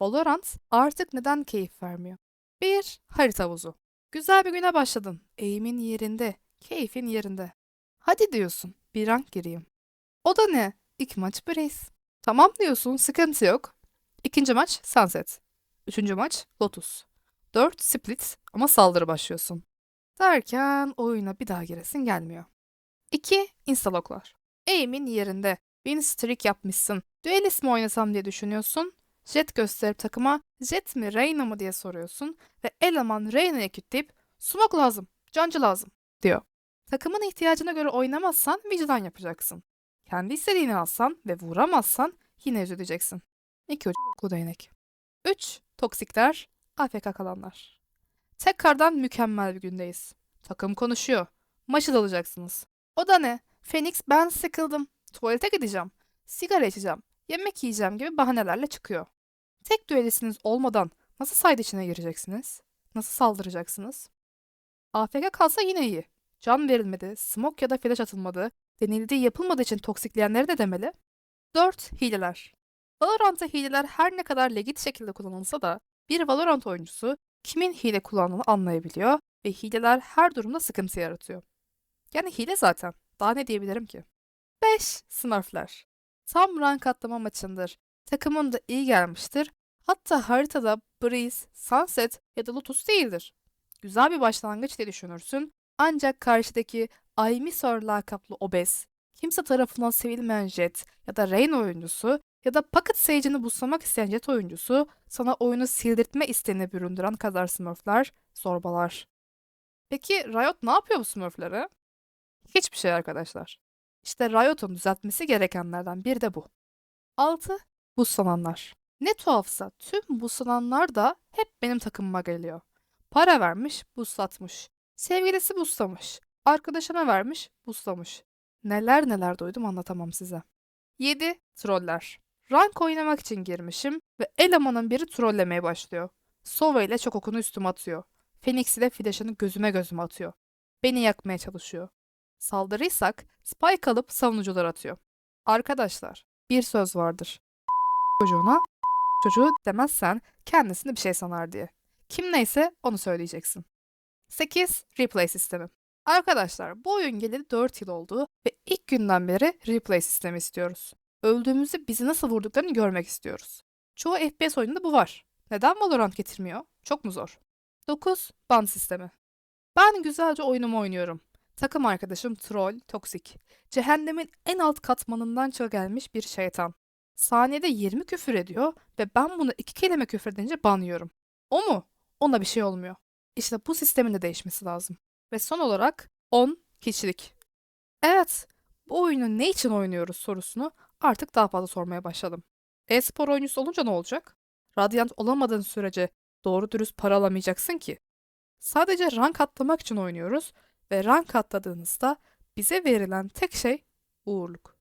Valorant artık neden keyif vermiyor? 1. Harita havuzu. Güzel bir güne başladın. Eğimin yerinde, keyfin yerinde. Hadi diyorsun, bir rank gireyim. O da ne? İlk maç Breeze. Tamam diyorsun, sıkıntı yok. İkinci maç Sunset. Üçüncü maç Lotus. Dört Split ama saldırı başlıyorsun. Derken oyuna bir daha giresin gelmiyor. 2. Instaloklar. Aim'in yerinde. Win streak yapmışsın. Duelist mi oynasam diye düşünüyorsun. Jet gösterip takıma Jet mi Reyna mı diye soruyorsun ve eleman Reyna'ya kütleyip smoke lazım, cancı lazım diyor. Takımın ihtiyacına göre oynamazsan vicdan yapacaksın. Kendi istediğini alsan ve vuramazsan yine üzüleceksin. İki ucu değnek. 3. Toksikler, AFK kalanlar. Tekrardan mükemmel bir gündeyiz. Takım konuşuyor. Maçı da alacaksınız. O da ne? Phoenix ben sıkıldım. Tuvalete gideceğim. Sigara içeceğim. Yemek yiyeceğim gibi bahanelerle çıkıyor. Tek düelistiniz olmadan nasıl side içine gireceksiniz? Nasıl saldıracaksınız? AFK kalsa yine iyi. Can verilmedi, smoke ya da flash atılmadı, denildiği yapılmadığı için toksikleyenleri de demeli. 4. Hileler. Valorant'ta hileler her ne kadar legit şekilde kullanılsa da bir Valorant oyuncusu kimin hile kullandığını anlayabiliyor ve hileler her durumda sıkıntı yaratıyor. Yani hile zaten. Daha ne diyebilirim ki? 5. Smurfler. Tam rank atlama maçındır. Takımın da iyi gelmiştir. Hatta haritada Breeze, Sunset ya da Lotus değildir. Güzel bir başlangıç diye düşünürsün. Ancak karşıdaki Aymisor lakaplı obez, kimse tarafından sevilmeyen Jet ya da Rain oyuncusu ya da Pocket Sage'ini buslamak isteyen Jet oyuncusu sana oyunu sildirtme isteğine büründüren kadar Smurfler zorbalar. Peki Riot ne yapıyor bu Smurflere? Hiçbir şey arkadaşlar. İşte Riot'un düzeltmesi gerekenlerden biri de bu. 6. Buslananlar. Ne tuhafsa tüm buslananlar da hep benim takımıma geliyor. Para vermiş, buslatmış. Sevgilisi buslamış. Arkadaşına vermiş, buslamış. Neler neler duydum anlatamam size. 7. Troller. Rank oynamak için girmişim ve elemanın biri trollemeye başlıyor. Sova ile çok okunu üstüme atıyor. Phoenix ile flash'ını gözüme gözüme atıyor. Beni yakmaya çalışıyor. Saldırıysak spike alıp savunucular atıyor. Arkadaşlar bir söz vardır. Çocuğuna çocuğu demezsen kendisini bir şey sanar diye. Kim neyse onu söyleyeceksin. 8. Replay sistemi. Arkadaşlar bu oyun geleli 4 yıl oldu ve ilk günden beri replay sistemi istiyoruz. Öldüğümüzde bizi nasıl vurduklarını görmek istiyoruz. Çoğu FPS oyununda bu var. Neden Valorant getirmiyor? Çok mu zor? 9. Ban sistemi. Ben güzelce oyunumu oynuyorum. Takım arkadaşım troll, toksik. Cehennemin en alt katmanından çığa gelmiş bir şeytan. Saniyede 20 küfür ediyor ve ben bunu iki kelime küfür edince ban yiyorum. O mu? Ona bir şey olmuyor. İşte bu sistemin de değişmesi lazım. Ve son olarak 10 kişilik. Evet, bu oyunu ne için oynuyoruz sorusunu artık daha fazla sormaya başladım. E-spor oyuncusu olunca ne olacak? Radyant olamadığın sürece doğru dürüst para alamayacaksın ki. Sadece rank atlamak için oynuyoruz ve rank atladığınızda bize verilen tek şey uğurluk.